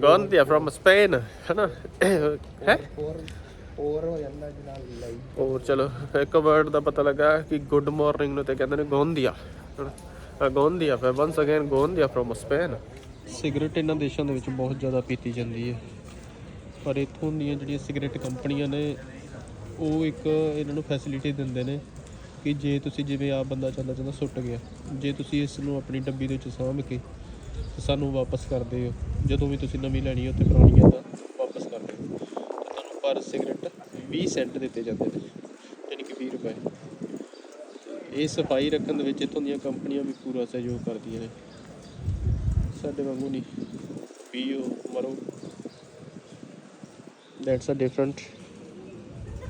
Gondia from Spain ਹੈਨਾ ਹੈ ਹੋਰ ਹੋਰ ਹੋ ਜਾਂਦਾ ਜਨਾਬ ਲਈ ਹੋਰ ਚਲੋ ਇੱਕ ਵਰਡ ਦਾ ਪਤਾ ਲੱਗਾ ਕਿ ਗੁੱਡ ਮਾਰਨਿੰਗ ਨੂੰ ਤੇ ਕਹਿੰਦੇ ਨੇ ਗੋਂਦੀਆ ਆ ਗੋਂਦੀਆ ਫਿਰ ਵਨਸ ਅਗੇਨ ਗੋਂਦੀਆ ਫਰਮ ਸਪੇਨ ਸਿਗਰਟ ਇਹਨਾਂ ਦੇਸ਼ਾਂ ਦੇ ਵਿੱਚ ਬਹੁਤ ਜ਼ਿਆਦਾ ਪੀਤੀ ਜਾਂਦੀ ਹੈ। ਪਰ ਇੱਥੋਂ ਦੀਆਂ ਜਿਹੜੀਆਂ ਸਿਗਰਟ ਕੰਪਨੀਆਂ ਨੇ, ਉਹ ਇੱਕ ਇਹਨਾਂ ਨੂੰ ਫੈਸਿਲਿਟੀ ਦਿੰਦੇ ਨੇ ਕਿ ਜੇ ਤੁਸੀਂ ਜਿਵੇਂ ਆ ਬੰਦਾ ਚੱਲਦਾ ਚੱਲਦਾ ਸੁੱਟ ਗਿਆ। ਜੇ ਤੁਸੀਂ ਇਸ ਨੂੰ ਆਪਣੀ ਡੱਬੀ ਦੇ ਵਿੱਚ ਸਾਂਭ ਕੇ ਸਾਨੂੰ ਵਾਪਸ ਕਰ ਦਿਓ। ਜਦੋਂ ਵੀ ਤੁਸੀਂ ਨਵੀਂ ਲੈਣੀ ਹੋ ਤੇ ਪੁਰਾਣੀਆਂ ਦਾ ਵਾਪਸ ਕਰ ਦਿਓ। ਤੁਹਾਨੂੰ ਪਰ ਸਿਗਰਟ 20 ਸੈਂਟ ਦਿੱਤੇ ਜਾਂਦੇ ਨੇ, ਯਾਨੀ ਕਿ 20 ਰੁਪਏ। ਇਹ ਸਫ਼ਾਈ ਰੱਖਣ ਦੇ ਵਿੱਚ ਇੱਥੋਂ ਦੀਆਂ ਕੰਪਨੀਆਂ ਵੀ ਪੂਰਾ ਸਹਿਯੋਗ ਕਰਦੀਆਂ ਨੇ। ਸਾਡੇ ਵਾਂਗੂ ਨਹੀਂ। ਪੀਓ ਮਰੋ। ਦੈਟਸ ਅ ਡਿਫਰੈਂਟ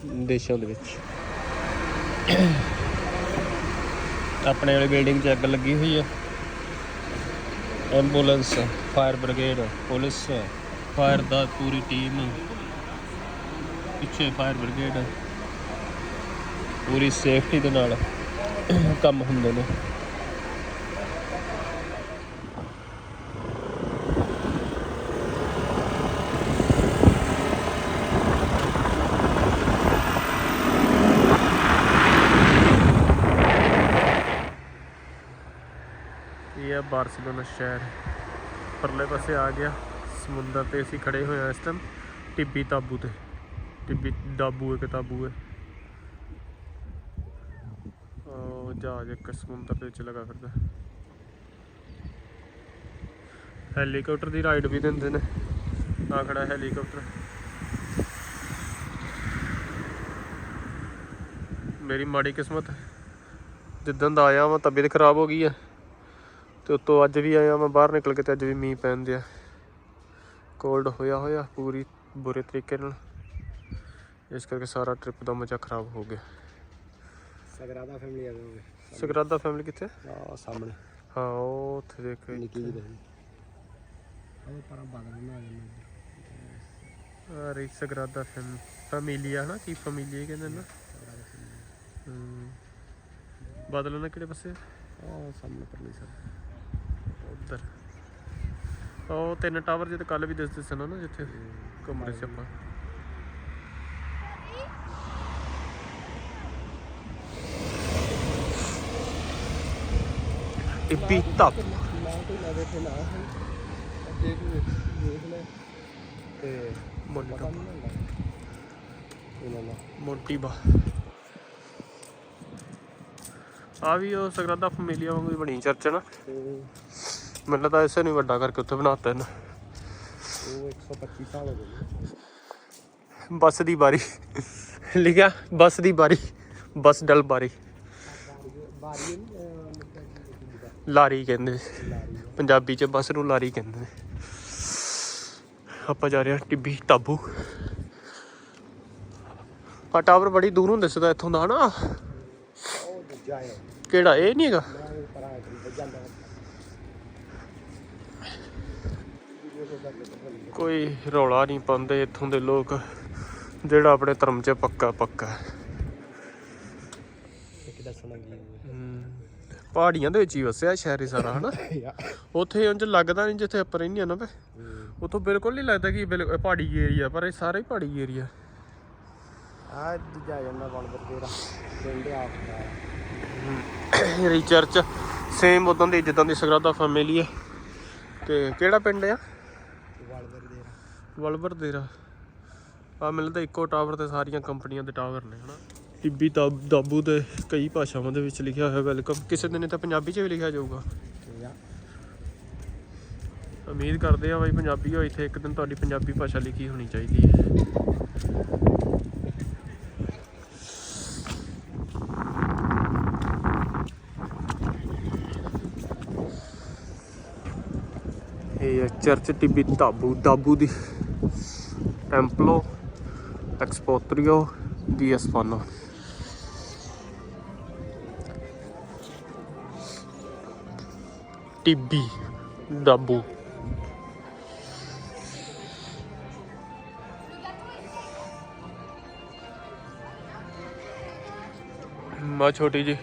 ਦੇਸ਼ਾਂ ਦੇ ਵਿੱਚ। ਆਪਣੇ ਵਾਲੀ ਬਿਲਡਿੰਗ 'ਚ ਅੱਗ ਲੱਗੀ ਹੋਈ ਹੈ। Ambulance, fire brigade, police, fire ਦਾ ਪੂਰੀ ਟੀਮ, ਪਿੱਛੇ ਫਾਇਰ ਬ੍ਰਿਗੇਡ, ਪੂਰੀ ਸੇਫਟੀ ਦੇ ਨਾਲ ਕੰਮ ਹੁੰਦੇ ਨੇ ਇਹ ਹੈ ਬਾਰਸੀਲੋਨਾ ਸ਼ਹਿਰ। ਪਰਲੇ ਪਾਸੇ ਆ ਗਿਆ। ਸਮੁੰਦਰ ਤੇ ਅਸੀਂ ਖੜੇ ਹੋਏ ਹਾਂ ਇਸ ਟਾਈਮ ਟਿੱਬੀ ਤਾਬੂ ਤੇ। ਟਿੱਬੀ ਡਾਬੂ ਹੈ ਕਿਤਾਬੂ ਹੈ। ਉਹ ਜਹਾਜ਼ ਇੱਕ ਸਮੁੰਦਰ ਦੇ ਵਿੱਚ ਲਗਾ ਫਿਰਦਾ। ਹੈਲੀਕਾਪਟਰ ਦੀ ਰਾਈਡ ਵੀ ਦਿੰਦੇ ਨੇ। ਆ ਖੜਾ ਹੈਲੀਕਾਪਟਰ। ਮੇਰੀ ਮਾੜੀ ਕਿਸਮਤ, ਜਿੱਦਣ ਦਾ ਆਇਆ ਵਾਂ ਤਬੀਅਤ ਖਰਾਬ ਹੋ ਗਈ ਹੈ ਤੇ ਉਤੋਂ ਅੱਜ ਵੀ ਆਇਆ ਮੈਂ ਬਾਹਰ ਨਿਕਲ ਕੇ ਤੇ ਅੱਜ ਵੀ ਮੀਂਹ ਪੈਣ ਦਿਆ। ਕੋਲਡ ਹੋਇਆ ਹੋਇਆ ਪੂਰੀ ਬੁਰੇ ਤਰੀਕੇ ਨਾਲ। ਇਸ ਕਰਕੇ ਸਾਰਾ ਟ੍ਰਿਪ ਦਾ ਮਜ਼ਾ ਖਰਾਬ ਹੋ ਗਿਆ। ਸਗਰਾਦਾ ਫੈਮਿਲੀ ਆ ਗਏ ਸਗਰਾਦਾ ਫੈਮਿਲੀ ਕਿੱਥੇ? ਆ ਸਾਹਮਣੇ। ਹਾਂ ਉਹ ਉੱਥੇ ਦੇਖ ਨਿੱਕੀ ਜਿਹੀ ਰਹੀ ਉਹ ਪਰ ਬਾਦਲ ਨਾ ਆ ਜਾਂਦਾ ਆ ਰਹੀ ਸਗਰਾਦਾ ਫੈਮ ਫੈਮਿਲੀਆ ਨਾ ਕੀ ਫੈਮਿਲੀਆ ਕਹਿੰਦੇ ਨੇ। ਬਾਦਲ ਨਾ ਕਿਹੜੇ ਪਾਸੇ? ਆ ਸਾਹਮਣੇ ਪਰਲੀ ਸਰ ਉੱਧਰ। ਉਹ ਤਿੰਨ ਟਾਵਰ ਜਿੱਤੇ ਕੱਲ ਵੀ ਦਿਸਦੇ ਸਨ ਨਾ ਜਿੱਥੇ ਕਮਰੇ ਸੀ ਆਪਾਂ। ਟਿੱਪੀ ਤੱਪ ਨਾ ਕੋਈ ਨਾ ਦੇਖੇ ਨਾ ਹੈ ਅੱਗੇ ਕੋਈ ਦੇਖ ਲੈ ਤੇ ਮੋਟੀ ਬਾ। ਆ ਵੀ ਉਹ ਸਗਰਾਦਾ ਫੈਮਿਲੀਆ ਵਾਂਗੂ ਹੀ ਬਣੀ ਚਰਚ ਨਾ? ਮੈਨੂੰ ਲੱਗਦਾ ਇਸੇ ਨੂੰ ਵੱਡਾ ਕਰਕੇ ਉੱਥੇ ਬਣਾਤਾ ਇਹਨਾਂ। ਉਹ 125 ਸਾਲ ਹੋ ਗਏ ਬੱਸ ਦੀ ਬਾਰੀ। ਲਿਖਿਆ, ਬੱਸ ਦੀ ਬਾਰੀ, ਬੱਸ ਡਲ ਬਾਰੀ। ਲਾਰੀ ਕਹਿੰਦੇ। ਪੰਜਾਬੀ ਚ ਬੱਸ ਨੂੰ ਲਾਰੀ ਕਹਿੰਦੇ ਨੇ। ਆਪਾਂ ਜਾ ਰਹੇ ਹਾਂ ਟਿੱਬੀ ਤਾਬੂ ਆ ਟਾਵਰ ਬੜੀ ਦੂਰੋਂ ਦਿਸਦਾ ਇੱਥੋਂ ਦਾ ਨਾ ਕਿਹੜਾ, ਇਹ ਨਹੀਂ ਹੈਗਾ ਮੈਂ ਉਹ ਪਰਾਂ ਕਰੀ ਜਾਂਦਾ ਕੋਈ ਰੌਲਾ ਨਹੀਂ ਪਾਉਂਦੇ ਇੱਥੋਂ ਦੇ ਲੋਕ ਜਿਹੜਾ ਆਪਣੇ ਧਰਮ 'ਚ ਪੱਕਾ ਪੱਕਾ ਪਹਾੜੀਆਂ ਦੇ ਵਿੱਚ ਹੀ ਵਸਿਆ ਸ਼ਹਿਰ ਹੀ ਸਾਰਾ ਹਨਾ? ਉੱਥੇ ਉਂਝ ਲੱਗਦਾ ਨਹੀਂ ਜਿੱਥੇ ਆਪਾਂ ਰਹਿੰਦੇ ਆ ਨਾ ਵੇ ਉੱਥੋਂ ਬਿਲਕੁਲ ਨਹੀਂ ਲੱਗਦਾ ਕਿ ਪਹਾੜੀ ਏਰੀਆ ਪਰ ਇਹ ਸਾਰਾ ਪਹਾੜੀ ਏਰੀਆ। ਆ ਦੂਜਾ ਜਾਂਦਾ ਬਣਦਰ ਤੇਰਾ ਪਿੰਡ ਆਪ ਰੀ ਚਰਚ ਸੇਮ ਉਦਾਂ ਦੀ ਜਿੱਦਾਂ ਦੀ ਸਗਰਾਦਾ ਫੈਮਿਲੀ ਹੈ। ਤੇ ਕਿਹੜਾ ਪਿੰਡ ਆ? ਵਲਵਰ ਦੇਰਾ ਆ ਮਿਲਦਾ ਇੱਕੋ ਟਾਵਰ ਤੇ ਸਾਰੀਆਂ ਕੰਪਨੀਆਂ ਦੇ ਟਾਵਰ ਨੇ ਹਨਾ। ਟਿੱਬੀ ਦਾਬੂ ਦੇ ਕਈ ਭਾਸ਼ਾਵਾਂ ਦੇ ਵਿੱਚ ਲਿਖਿਆ ਹੋਇਆ ਵੈਲਕਮ ਕਿਸੇ ਦਿਨ ਤਾਂ ਪੰਜਾਬੀ 'ਚ ਵੀ ਲਿਖਿਆ ਜਾਊਗਾ। ਉਮੀਦ ਕਰਦੇ ਆ ਬਾਈ ਪੰਜਾਬੀ ਹੋ ਇੱਥੇ ਇੱਕ ਦਿਨ ਤੁਹਾਡੀ ਪੰਜਾਬੀ ਭਾਸ਼ਾ ਲਿਖੀ ਹੋਣੀ ਚਾਹੀਦੀ ਹੈ। ਇਹ ਚਰਚ ਟਿੱਬੀ ਤਾਬੂ ਦਾਬੂ ਦੀ ਟੈਂਪਲੋ ਐਕਸਪੋਤਰੀਓ ਦੀ ਐਸਪਾਨੋ ਟਿੱਬੀ ਦਾਬੂ ਮਾ ਛੋਟੀ ਜੀ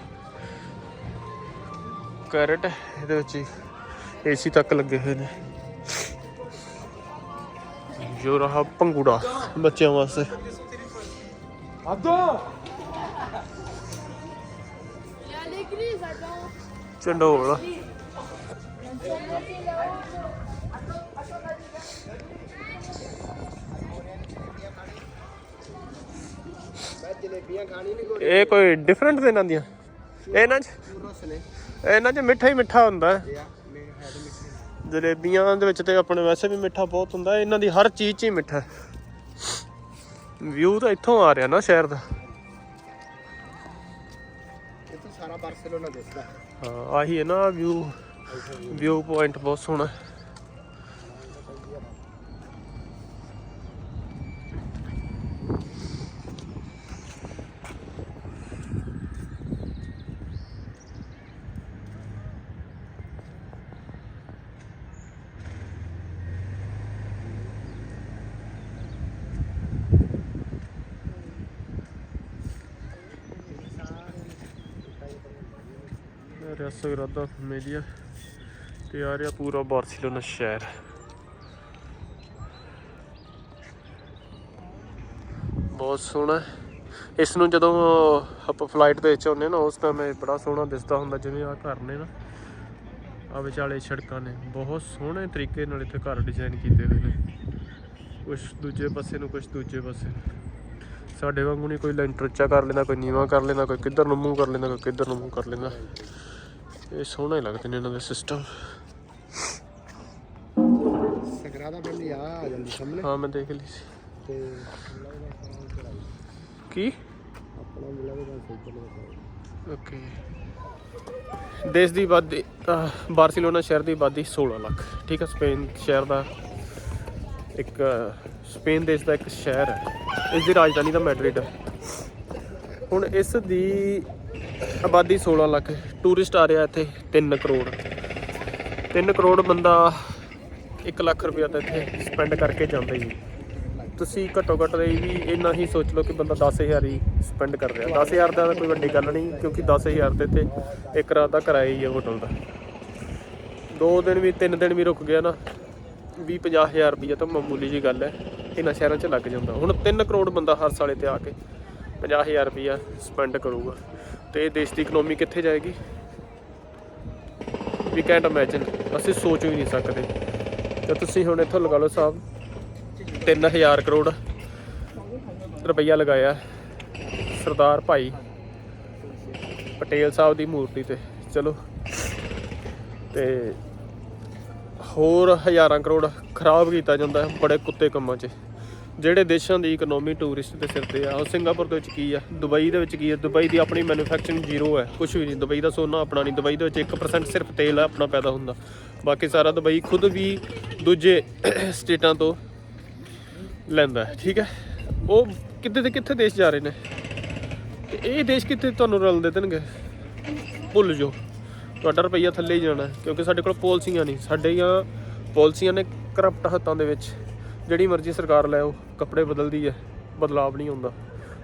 ਕੈਰਟ, ਇਹਦੇ ਵਿੱਚ ਏਸੀ ਤੱਕ ਲੱਗੇ ਹੋਏ ਨੇ। ਜੋ ਰਹਾ ਪੰਗੂੜਾ ਬੱਚਿਆਂ ਵਾਸਤੇ। ਅਬਦੋ ਚੰਡੋਲ। ਇਹ ਕੋਈ ਡਿਫਰੈਂਟ ਦੇ ਇਹਨਾਂ ਦੀਆਂ? ਇਹਨਾਂ 'ਚ ਇਹਨਾਂ 'ਚ ਮਿੱਠਾ ਹੀ ਮਿੱਠਾ ਹੁੰਦਾ। ਹੈ। ਜਲੇਬੀਆਂ ਦੇ ਵਿੱਚ ਤੇ ਆਪਣੇ ਵੈਸੇ ਵੀ ਮਿੱਠਾ ਬਹੁਤ ਹੁੰਦਾ। ਇਹਨਾਂ ਦੀ ਹਰ ਚੀਜ਼ 'ਚ ਹੀ ਮਿੱਠਾ ਵਿਊ ਤਾਂ ਇੱਥੋਂ ਆ ਰਿਹਾ ਨਾ ਸ਼ਹਿਰ ਦਾ। ਇਹ ਤਾਂ ਸਾਰਾ ਬਾਰਸੀਲੋਨਾ ਦਿਸਦਾ ਹਾਂ ਆਹੀ ਹੈ ਨਾ ਵਿਊ ਵਿਊ ਪੁਆਇੰਟ ਬਹੁਤ ਸੋਹਣਾ ਹੈ। ਰਿਆਸਤ ਗਰਾਦਾ ਮੇਲੀਆ ਤੇ ਆ ਰਿਹਾ ਪੂਰਾ ਬਾਰਸੀਲੋਨਾ ਸ਼ਹਿਰ ਬਹੁਤ ਸੋਹਣਾ ਹੈ। ਇਸ ਨੂੰ ਜਦੋਂ ਆਪਾਂ ਫਲਾਈਟ ਦੇ ਵਿੱਚ ਆਉਂਦੇ ਨਾ, ਉਸ ਟਾਈਮ ਇਹ ਬੜਾ ਸੋਹਣਾ ਦਿਸਦਾ ਹੁੰਦਾ, ਜਿਵੇਂ ਆ ਘਰ ਨੇ ਨਾ ਆ ਵਿਚਾਲੇ ਸੜਕਾਂ ਨੇ ਬਹੁਤ ਸੋਹਣੇ ਤਰੀਕੇ ਨਾਲ ਇੱਥੇ ਘਰ ਡਿਜ਼ਾਈਨ ਕੀਤੇ ਹੋਏ ਨੇ ਕੁਝ ਦੂਜੇ ਪਾਸੇ ਨੂੰ ਕੁਝ ਦੂਜੇ ਪਾਸੇ ਨੂੰ। ਸਾਡੇ ਵਾਂਗੂ ਨਹੀਂ ਕੋਈ ਲੈਂਟਰ ਉੱਚਾ ਕਰ ਲੈਂਦਾ, ਕੋਈ ਨੀਵਾਂ ਕਰ ਲੈਂਦਾ, ਕੋਈ ਕਿੱਧਰ ਨੂੰ ਮੂੰਹ ਕਰ ਲੈਂਦਾ, ਕੋਈ ਕਿੱਧਰ ਨੂੰ ਮੂੰਹ ਕਰ ਲੈਂਦਾ ਇਹ ਸੋਹਣਾ ਹੀ ਲੱਗਦੇ ਨੇ ਇਹਨਾਂ ਦੇ ਸਿਸਟਮ ਸਗਰਾਦਾ ਪਿੰਡ ਆ ਆ ਜਾਂਦੀ ਸਾਹਮਣੇ। ਹਾਂ ਮੈਂ ਦੇਖ ਲਈ ਸੀ। ਤੇ ਕੀ? ਆਪਣਾ ਮਿਲਾ ਦੇ ਬਸ ਇੱਧਰ ਨੂੰ ਓਕੇ। ਦੇਸ਼ ਦੀ ਆਬਾਦੀ ਬਾਰਸੀਲੋਨਾ ਸ਼ਹਿਰ ਦੀ ਆਬਾਦੀ 16 ਲੱਖ। ਠੀਕ ਹੈ ਸਪੇਨ ਸ਼ਹਿਰ ਦਾ ਇੱਕ ਸਪੇਨ ਦੇਸ਼ ਦਾ ਇੱਕ ਸ਼ਹਿਰ ਹੈ। ਇਸ ਦੀ ਰਾਜਧਾਨੀ ਦਾ ਮੈਡਰਿਡ ਹੁਣ ਇਸ ਦੀ ਆਬਾਦੀ 16 ਲੱਖ। ਟੂਰਿਸਟ ਆ ਰਿਹਾ ਇੱਥੇ 3 ਕਰੋੜ। 3 ਕਰੋੜ ਬੰਦਾ 1 ਲੱਖ ਰੁਪਇਆ ਤਾਂ ਇੱਥੇ ਸਪੈਂਡ ਕਰਕੇ ਜਾਂਦਾ ਹੀ। ਤੁਸੀਂ ਘੱਟੋ ਘੱਟ ਇਹ ਵੀ ਇੰਨਾ ਹੀ ਸੋਚ ਲਓ ਕਿ ਬੰਦਾ 10000 ਹੀ ਸਪੈਂਡ ਕਰ ਰਿਹਾ। 10000 ਦਾ ਤਾਂ ਕੋਈ ਵੱਡੀ ਗੱਲ ਨਹੀਂ, ਕਿਉਂਕਿ 10000 ਦੇ ਤੇ ਇੱਕ ਰਾਤ ਦਾ ਕਿਰਾਇਆ ਹੀ ਹੈ ਹੋਟਲ ਦਾ। ਦੋ ਦਿਨ ਵੀ, ਤਿੰਨ ਦਿਨ ਵੀ ਰੁਕ ਗਿਆ ਨਾ 20 50000 ਰੁਪਈਆ ਤਾਂ ਮਾਮੂਲੀ ਜੀ ਗੱਲ ਹੈ। ਇਹਨਾਂ ਸ਼ਹਿਰਾਂ 'ਚ ਲੱਗ ਜਾਂਦਾ। ਹੁਣ 3 ਕਰੋੜ ਬੰਦਾ ਹਰ ਸਾਲ ਇੱਥੇ ਆ ਕੇ 50000 ਰੁਪਈਆ ਸਪੈਂਡ ਕਰੂਗਾ। ਤੇ ਦੇਸ਼ ਦੀ ਇਕਨੋਮੀ ਕਿੱਥੇ ਜਾਏਗੀ? ਵੀ ਕੈਂਟ ਇਮੇਜਿਨ ਅਸੀਂ ਸੋਚ ਵੀ ਨਹੀਂ ਸਕਦੇ। ਤੇ ਤੁਸੀਂ ਹੁਣ ਇੱਥੋਂ ਲਗਾ ਲਓ ਸਾਹਿਬ 3000 ਕਰੋੜ ਰੁਪਈਆ ਲਗਾਇਆ ਸਰਦਾਰ ਭਾਈ ਪਟੇਲ ਸਾਹਿਬ ਦੀ ਮੂਰਤੀ ਤੇ। ਚਲੋ। ਤੇ ਹੋਰ ਹਜ਼ਾਰਾਂ ਕਰੋੜ ਖਰਾਬ ਕੀਤਾ ਜਾਂਦਾ ਬੜੇ ਕੁੱਤੇ ਕੰਮਾਂ 'ਚ। ਜਿਹੜੇ ਦੇਸ਼ਾਂ ਦੀ ਇਕਨੋਮੀ ਟੂਰਿਸਟ ਦੇ ਸਿਰ ਤੇ ਆ, ਉਹ ਸਿੰਗਾਪੁਰ ਦੇ ਵਿੱਚ ਕੀ ਆ? ਦੁਬਈ ਦੇ ਵਿੱਚ ਕੀ ਆ? ਦੁਬਈ ਦੀ ਆਪਣੀ ਮੈਨੂਫੈਕਚਰਿੰਗ ਜ਼ੀਰੋ ਹੈ ਕੁਝ ਵੀ ਨਹੀਂ। ਦੁਬਈ ਦਾ ਸੋਨਾ ਆਪਣਾ ਨਹੀਂ। ਦੁਬਈ ਦੇ ਵਿੱਚ 1% ਸਿਰਫ ਤੇਲ ਆ, ਆਪਣਾ ਪੈਦਾ ਹੁੰਦਾ। ਬਾਕੀ ਸਾਰਾ ਦੁਬਈ ਖੁਦ ਵੀ ਦੂਜੇ ਸਟੇਟਾਂ ਤੋਂ ਲੈਂਦਾ ਠੀਕ ਹੈ? ਉਹ ਕਿੱਥੇ ਦੇ ਕਿੱਥੇ ਦੇਸ਼ ਜਾ ਰਹੇ ਨੇ? ਤੇ ਇਹ ਦੇਸ਼ ਕਿੱਥੇ ਤੁਹਾਨੂੰ ਰਲ ਦੇ ਦੇਣਗੇ? ਭੁੱਲ ਜਾਓ। ਤੁਹਾਡਾ ਰੁਪਈਆ ਥੱਲੇ ਹੀ ਜਾਣਾ ਕਿਉਂਕਿ ਸਾਡੇ ਕੋਲ ਪਾਲਿਸੀਆਂ ਨਹੀਂ। ਸਾਡੀਆਂ ਪਾਲਿਸੀਆਂ ਨੇ ਕਰਪਟ ਹੱਥਾਂ ਦੇ ਵਿੱਚ। ਜਿਹੜੀ ਮਰਜ਼ੀ ਸਰਕਾਰ ਲੈ ਉਹ ਕੱਪੜੇ ਬਦਲਦੀ ਹੈ, ਬਦਲਾਵ ਨਹੀਂ ਹੁੰਦਾ।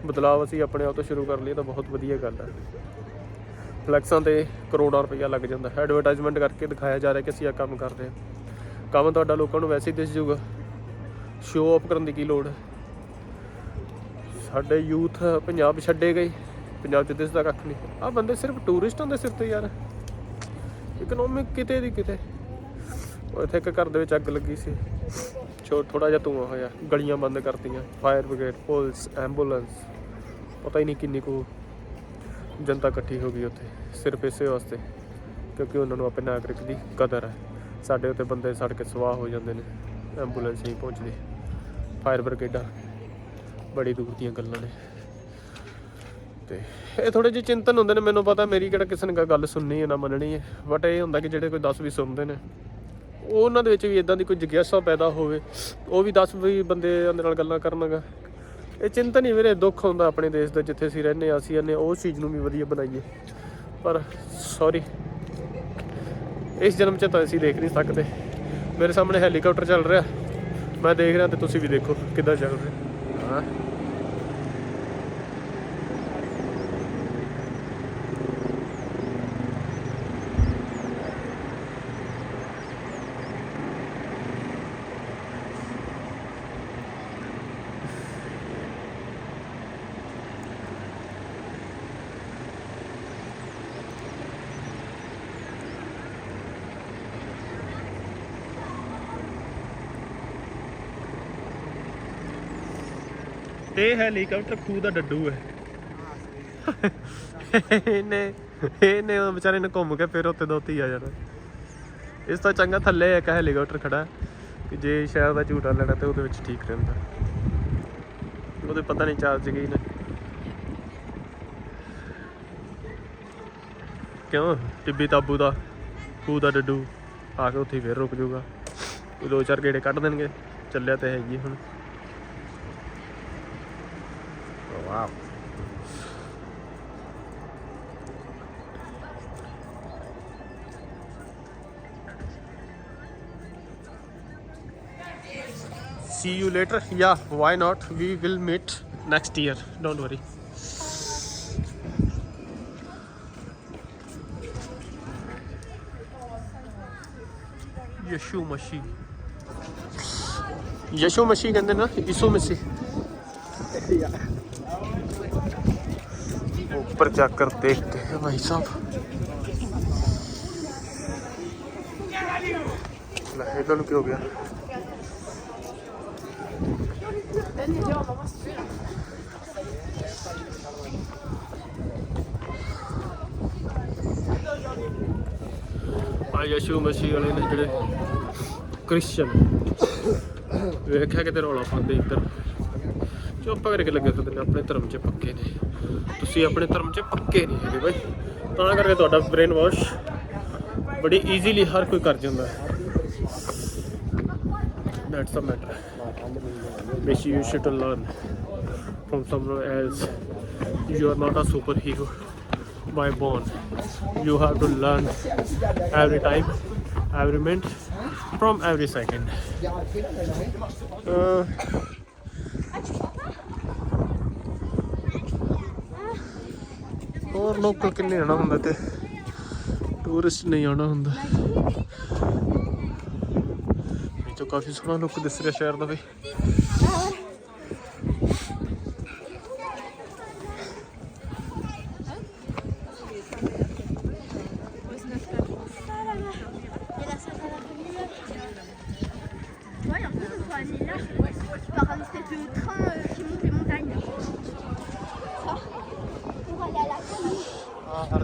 ਬਦਲਾਵ ਅਸੀਂ ਆਪਣੇ ਆਪ ਤੋਂ ਸ਼ੁਰੂ ਕਰ ਲਈਏ ਤਾਂ ਬਹੁਤ ਵਧੀਆ ਗੱਲ ਹੈ। ਫਲੈਕਸਾਂ ਤੇ ਕਰੋੜਾਂ ਰੁਪਈਆ ਲੱਗ ਜਾਂਦਾ ਹੈ। ਐਡਵਰਟਾਈਜ਼ਮੈਂਟ ਕਰਕੇ ਦਿਖਾਇਆ ਜਾ ਰਿਹਾ ਕਿ ਅਸੀਂ ਇਹ ਕੰਮ ਕਰ ਰਹੇ ਹਾਂ। ਕੰਮ ਤੁਹਾਡਾ ਲੋਕਾਂ ਨੂੰ ਵੈਸੇ ਹੀ ਦਿਸ ਜਾਊਗਾ। ਸ਼ੋਅ ਆਫ ਕਰਨ ਦੀ ਕੀ ਲੋੜ ਹੈ? ਸਾਡੇ ਯੂਥ ਪੰਜਾਬ ਛੱਡੇ ਗਏ। ਪੰਜਾਬ ਚ ਦਿਸਦਾ ਕੱਖ ਨਹੀਂ। ਆ ਬੰਦੇ ਸਿਰਫ ਟੂਰਿਸਟਾਂ ਦੇ ਸਿਰ ਤੇ ਯਾਰ। ਇਕਨੋਮਿਕ ਕਿਤੇ ਦੀ ਕਿਤੇ। ਇੱਥੇ ਇੱਕ ਘਰ ਦੇ ਵਿੱਚ ਅੱਗ ਲੱਗੀ ਸੀ। ਛੋ ਥੋੜਾ ਜਿਹਾ ਧੂੰਆਂ ਹੋਇਆ, ਗਲੀਆਂ ਬੰਦ ਕਰਤੀਆਂ ਫਾਇਰ ਬ੍ਰਿਗੇਡ ਪੁਲਿਸ ਐਂਬੂਲੈਂਸ ਪਤਾ ਹੀ ਨਹੀਂ ਕਿੰਨੀ ਕੁ ਜਨਤਾ ਇਕੱਠੀ ਹੋ ਗਈ ਉੱਥੇ, ਸਿਰਫ ਇਸੇ ਵਾਸਤੇ, ਕਿਉਂਕਿ ਉਹਨਾਂ ਨੂੰ ਆਪਣੇ ਨਾਗਰਿਕ ਦੀ ਕਦਰ ਹੈ। ਸਾਡੇ ਉੱਤੇ ਬੰਦੇ ਸੜ ਕੇ ਸਵਾਹ ਹੋ ਜਾਂਦੇ ਨੇ ਐਂਬੂਲੈਂਸ ਨਹੀਂ ਪਹੁੰਚਦੀ। ਫਾਇਰ ਬ੍ਰਿਗੇਡਾਂ ਬੜੀ ਦੂਰ ਦੀਆਂ ਗੱਲਾਂ ਨੇ। ਤੇ ਇਹ ਥੋੜੇ ਜਿਹੇ ਚਿੰਤਨ ਹੁੰਦੇ ਨੇ, ਮੈਨੂੰ ਪਤਾ ਮੇਰੀ ਕਿਹੜਾ ਕਿਸੇ ਨੇ ਗ- ਗੱਲ ਸੁਣਨੀ ਹੈ, ਨਾ ਮੰਨਣੀ ਹੈ ਬਟ ਇਹ ਹੁੰਦਾ ਕਿ ਜਿਹੜੇ ਕੋਈ 10 ਵੀ ਸੁਣਦੇ ਨੇ ਉਹਨਾਂ ਦੇ ਵਿੱਚ ਵੀ ਇਦਾਂ ਦੀ ਕੋਈ ਜਿਗਿਆਸਾ ਪੈਦਾ ਹੋਵੇ, ਉਹ ਵੀ 10 ਵੀ ਬੰਦੇ ਉਹਦੇ ਨਾਲ ਗੱਲਾਂ ਕਰਨਗਾ। ਇਹ ਚਿੰਤਾ ਨਹੀਂ ਵੀਰੇ, ਦੁੱਖ ਹੁੰਦਾ ਆਪਣੇ ਦੇਸ਼ ਦਾ ਜਿੱਥੇ ਅਸੀਂ ਰਹਿੰਦੇ ਹਾਂ, ਅਸੀਂ ਇਹਨੇ ਉਹ ਚੀਜ਼ ਨੂੰ ਵੀ ਵਧੀਆ ਬਣਾਈਏ। ਪਰ ਸੌਰੀ ਇਸ ਜਨਮ 'ਚ ਤਾਂ ਅਸੀਂ ਦੇਖ ਨਹੀਂ ਸਕਦੇ। ਮੇਰੇ ਸਾਹਮਣੇ ਹੈਲੀਕਾਪਟਰ ਚੱਲ ਰਿਹਾ, ਮੈਂ ਦੇਖ ਰਿਹਾ ਤੇ ਤੁਸੀਂ ਵੀ ਦੇਖੋ ਕਿੱਦਾਂ ਚੱਲ ਰਿਹਾ। ਹਾਂ। ਇਹ ਹੈਲੀਕਾਪਟਰ ਖੂਹ ਦਾ ਡੱਡੂ ਹੈ। ਇਹਨੇ ਇਹਨੇ ਉਹ ਵਿਚਾਰੇ ਨੇ ਘੁੰਮ ਕੇ ਫਿਰ ਉੱਤੇ ਦੋਤੀ ਆ ਜਾਣਾ ਇਸ ਤੋਂ ਚੰਗਾ ਥੱਲੇ ਇੱਕ ਹੈਲੀਕਾਪਟਰ ਖੜਾ ਕਿ ਜੇ ਸ਼ਹਿਰ ਦਾ ਝੂਟਾ ਲੈਣਾ ਤੇ ਉਹਦੇ ਵਿੱਚ ਠੀਕ ਰਹਿੰਦਾ। ਉਹਦੇ ਪਤਾ ਨਹੀਂ ਚਾਰਜ ਗਈ ਨੇ। ਕਿਉਂ? ਟਿੱਬੀ ਤਾਬੂ ਦਾ ਖੂਹ ਦਾ ਡੱਡੂ ਆ ਕੇ ਉੱਥੇ ਫਿਰ ਰੁਕ ਜਾਊਗਾ। ਕੋਈ ਦੋ ਚਾਰ ਗੇੜੇ ਕੱਢ ਦੇਣਗੇ। ਚੱਲਿਆ ਤੇ ਹੈਗੀ ਹੁਣ। Wow. See you later. Yeah, why not? We will meet next year. Don't worry. Yeshu मशी यशु मशी कहते ना यीशु मसीह ऊपर जाकर देखते हैं भाई साहब ਲੈ, ਇਹਨਾਂ ਨੂੰ ਕੀ ਹੋ ਗਿਆ ਆ ਯਸ਼ੂ ਮਸੀਹ ਵਾਲੇ ਨੇ ਜਿਹੜੇ ਕ੍ਰਿਸਚੀਅਨ ਵੇਖਿਆ ਕਿਤੇ ਰੌਲਾ ਪਾਉਂਦੇ ਇੱਧਰ ਚੁੱਪ ਕਰਕੇ ਲੱਗੇ ਫਿਰਦੇ ਨੇ ਆਪਣੇ ਧਰਮ 'ਚ ਪੱਕੇ ਨੇ ਤੁਸੀਂ ਆਪਣੇ ਧਰਮ 'ਚ ਪੱਕੇ ਨਹੀਂ ਹੈਗੇ ਬਾਈ ਤਾਂ ਕਰਕੇ ਤੁਹਾਡਾ ਬ੍ਰੇਨ ਵਾਸ਼ ਬੜੀ ਈਜ਼ੀਲੀ ਹਰ ਕੋਈ ਕਰ ਜਾਂਦਾ ਹੈ that's a matter which you should learn from someone else you are not a superhero by born you have to learn every time every minute from every second uh, ਹੋਰ local ਕਿੰਨੇ ਆਣਾ ਹੁੰਦਾ ਤੇ ਟੂਰਿਸਟ ਨਹੀਂ ਆਉਣਾ ਹੁੰਦਾ। ਇਹ ਤਾਂ ਕਾਫੀ ਸੋਹਣਾ ਲੁੱਕ ਦਿਸ ਰਿਹਾ ਸ਼ਹਿਰ ਦਾ ਵੀ।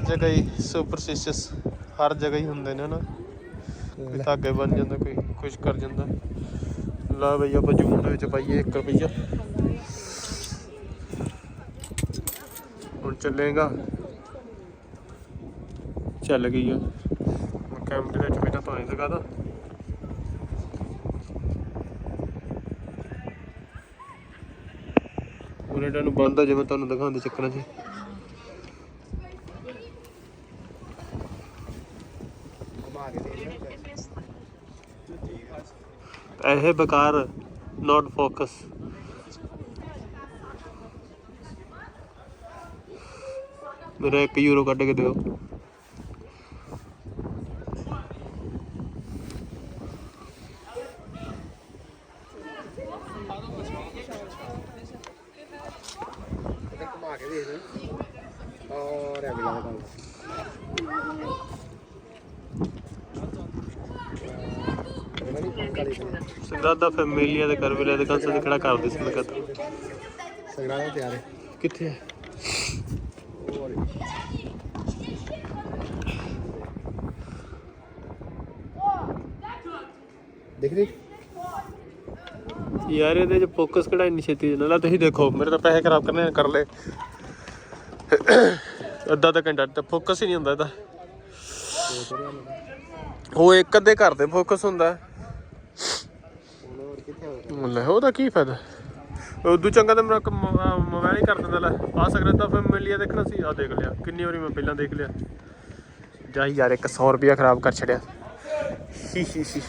ਜਗ੍ਹਾ ਹੀ ਸੁਪਰਸਟੀਸ਼ੀਅਸ ਹਰ ਜਗ੍ਹਾ ਹੀ ਹੁੰਦੇ ਨੇ ਨਾ ਕੋਈ ਧਾਗੇ ਬਣ ਜਾਂਦਾ ਕੋਈ ਕੁਝ ਕਰ ਜਾਂਦਾ। ਲਾ ਬਈ ਆਪਾਂ ਜੂਨ ਦੇ ਵਿੱਚ ਪਾਈਏ 1 ਰੁਪਈਆ। ਹੁਣ ਚੱਲੇਗਾ। ਚੱਲ ਗਈ ਆ। ਕੈਮਰੇ ਵਿੱਚ ਪਹਿਲਾਂ ਤੁਹਾਨੂੰ ਦਿਖਾਦਾ ਉਹਨੇ ਨੂੰ ਬੰਦ ਆ ਜਿਵੇਂ ਤੁਹਾਨੂੰ ਦਿਖਾਉਂਦੇ ਚੱਕਰਾਂ 'ਚ ਘੁਮਾ ਕੇ ਦੇਖ ਇਹ ਬੇਕਾਰ ਨਾਟ ਫੋਕਸ ਮੇਰਾ 1 ਯੂਰੋ ਕੱਢ ਕੇ ਦਿਓ ਤੇ ਘੁਮਾ ਕੇ ਦੇਖ ਲੈ ਔਰ ਅਗਲਾ ਗੱਲ ਇਹਨਾਂ ਨੇ ਕਾਲੀ ਦੇ ਘਰ ਵੇਲੇ ਦੇ ਕੰਸ ਦੇ ਖੜਾ ਕਰਦੇ ਸੀ ਲਗਾਤਾਰ ਸੰਗਰਾਹ ਤਿਆਰ ਹੈ। ਕਿੱਥੇ ਹੈ ਦੇਖ ਦੇਖ। ਯਾਰ ਇਹਦੇ ਚ ਫੋਕਸ ਕਿਹੜਾ ਇੰਨੀ ਛੇਤੀ ਨਾਲ ਤੁਸੀਂ ਦੇਖੋ ਮੇਰੇ ਤਾਂ ਪੈਸੇ ਖਰਾਬ ਕਰਨੇ ਕਰ ਲੈ ਅੱਧਾ ਤਾਂ ਘੰਟਾ ਤੇ ਫੋਕਸ ਹੀ ਨਹੀਂ ਹੁੰਦਾ ਇਹਦਾ। ਉਹ ਇੱਕ ਅੱਧੇ ਘਰ ਤੇ ਫੋਕਸ ਹੁੰਦਾ। ਲੈ ਉਹਦਾ ਕੀ ਫਾਇਦਾ? ਉਦੋਂ ਚੰਗਾ ਤਾਂ ਮੇਰਾ ਮੋਬਾਈਲ ਹੀ ਕਰ ਦਿੰਦਾ ਲੈ। ਆ ਸਕਦਾ ਤਾਂ ਫੈਮਿਲੀਆ ਦੇਖਣਾ ਸੀ ਆ ਦੇਖ ਲਿਆ। ਕਿੰਨੀ ਵਾਰੀ ਮੈਂ ਪਹਿਲਾਂ ਦੇਖ ਲਿਆ। ਜਾ ਯਾਰ ਇੱਕ 100 ਰੁਪਿਆ ਖਰਾਬ ਕਰ ਛੜਿਆ ਹੀ ਹੀ ਹੀ